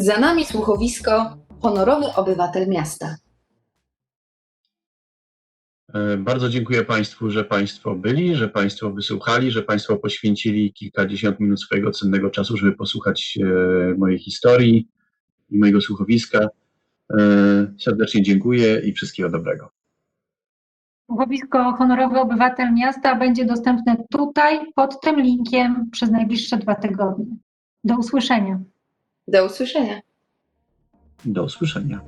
Za nami słuchowisko Honorowy Obywatel Miasta. E, Bardzo dziękuję Państwu, że Państwo byli, że Państwo wysłuchali, że Państwo poświęcili kilkadziesiąt minut swojego cennego czasu, żeby posłuchać e, mojej historii i mojego słuchowiska. E, Serdecznie dziękuję i wszystkiego dobrego. Słuchowisko Honorowy Obywatel Miasta będzie dostępne tutaj, pod tym linkiem przez najbliższe dwa tygodnie. Do usłyszenia. Do usłyszenia. Do usłyszenia.